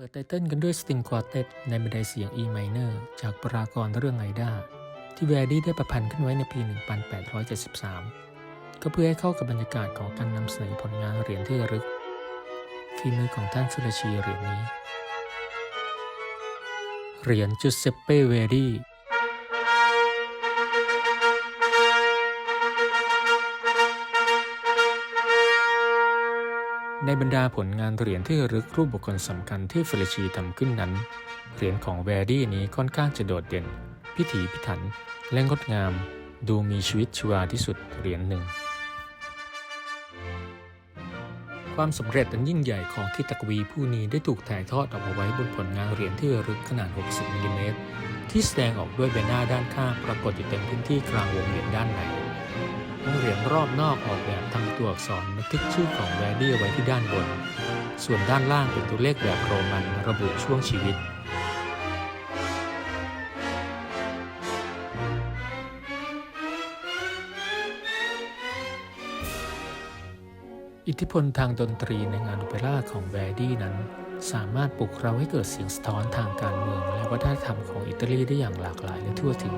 เปิดไตเติ้ลกันด้วยสตริงควอเต็ตในบันไดเสียง E minor จากปรากรเรื่องไอดาที่แวร์ดี้ได้ประพันธ์ขึ้นไว้ในปี 1873 ก็เพื่อให้เข้ากับบรรยากาศของการนำเสนอผลงานเหรียญที่ระลึกฝีมือของท่านฟิลชีเหรียญนี้ เหรียญจุสเซปเป้เวร์ดี้ ในบรรดาผลงานเหรียญที่ระลึกรูปบุคคลสำคัญที่เฟลิชีทำขึ้นนั้น เหรียญของแวร์ดี้นี้ค่อนข้างจะโดดเด่น พิถีพิถัน และงดงาม ดูมีชีวิตชีวาที่สุดเหรียญหนึ่ง ความสำเร็จอันยิ่งใหญ่ของคิตกวีผู้นี้ได้ถูกถ่ายทอดออกมาไว้บนผลงานเหรียญที่ระลึกขนาด 60มิลลิเมตรที่แสดงออกด้วยใบหน้าด้านข้างปรากฏอยู่เต็มพื้นที่กลางวงเหรียญด้านใน วงเหรียญรอบนอกออกแบบทำตัวอักษรบันทึกชื่อของแวร์ดี้ไว้ที่ด้านบน ส่วนด้านล่างเป็นตัวเลขแบบโรมันระบุช่วงชีวิต อิทธิพลทางดนตรีในงานโอเปร่าของแวร์ดี้นั้น สามารถปลุกเราให้เกิดเสียงสะท้อนทางการเมือง และวัฒนธรรมของอิตาลีได้อย่างหลากหลายและทั่วถึง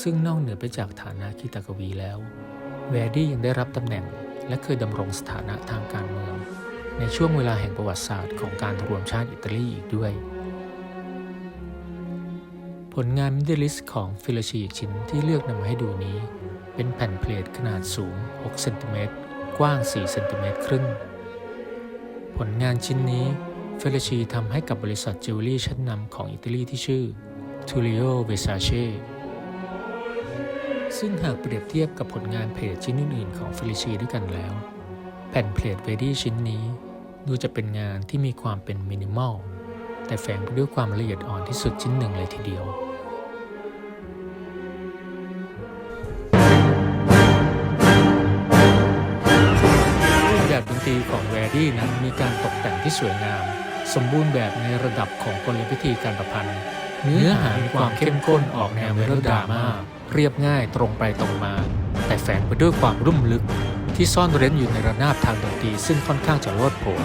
ซึ่งนอกเหนือไปจากฐานะคิตากวีแล้ว แวร์ดี้ยังได้รับตำแหน่ง และเคยดำรงสถานะทางการเมือง ในช่วงเวลาแห่งประวัติศาสตร์ของการรวมชาติอิตาลีอีกด้วย ผลงานมิดเดิลิสของฟิลชีอีกชิ้นที่เลือกนำมาให้ดูนี้ เป็นแผ่นเพลทขนาดสูง 6 เซนติเมตร กว้าง 4 เซนติเมตรครึ่ง ผลงานชิ้นนี้เฟลชีทำให้กับบริษัทจิวเวลรี่ชั้นนำของอิตาลีที่ชื่อ Tullio Versace ซึ่งหากเปรียบเทียบกับผลงานเพลทชิ้นอื่นๆ ของเฟลิชีด้วยกันแล้ว แผ่นเพลทเวดี้ชิ้นนี้ดูจะเป็นงานที่มีความเป็นมินิมอล แต่แฝงไปด้วยความละเอียดอ่อนที่สุดชิ้นหนึ่งเลยทีเดียวรูปแบบดนตรีของแวดี้นั้นมีการตกแต่งที่สวยงาม สมบูรณ์แบบในระดับของกลวิธีการประพันธ์ เนื้อหามีความเข้มข้นออกแนวเมโลดราม่า เรียบง่ายตรงไปตรงมา แต่แฝงไปด้วยความรุ่มลึกที่ซ่อนเร้นอยู่ในระนาบทางดนตรีซึ่งค่อนข้างจะโลดโผน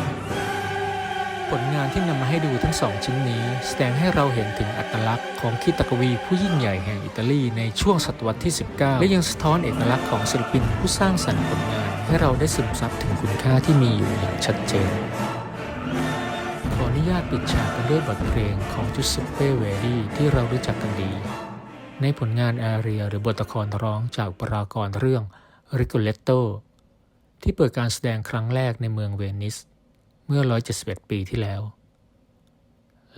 ผลงานที่นำมาให้ดูทั้งสองชิ้นนี้ แสดงให้เราเห็นถึงอัตลักษณ์ของคิตากวีผู้ยิ่งใหญ่แห่งอิตาลีในช่วงศตวรรษที่ 19 และยังสะท้อนเอกลักษณ์ของศิลปินผู้สร้างสรรค์ผลงาน ให้เราได้ซึมซับถึงคุณค่าที่มีอยู่อย่างชัดเจน ขออนุญาตปิดฉากกันด้วยบทเพลงของจูเซเป้เวรีที่เรารู้จักกันดี ในผลงานอาเรียหรือบทละครร้องจากปรากรเรื่อง Rigoletto ที่เปิดการแสดงครั้งแรกในเมืองเวนิส เมื่อ 171 ปีที่แล้ว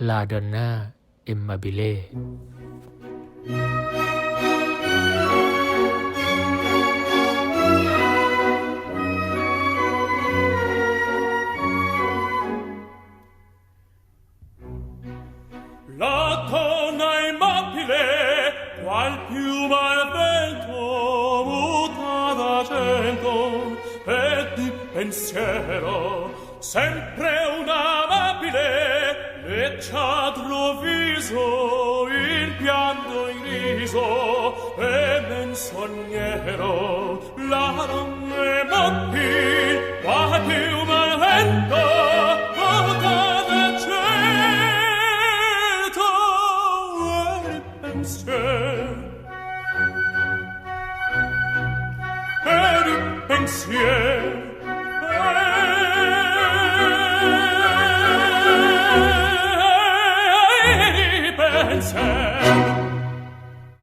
La Donna Immobile La piuma e vento muta da cento e di pensiero sempre un amabile lecciadro viso il pianto in riso e men mensognero la ronne mocchi qua piuma e vento pensiero. ciel.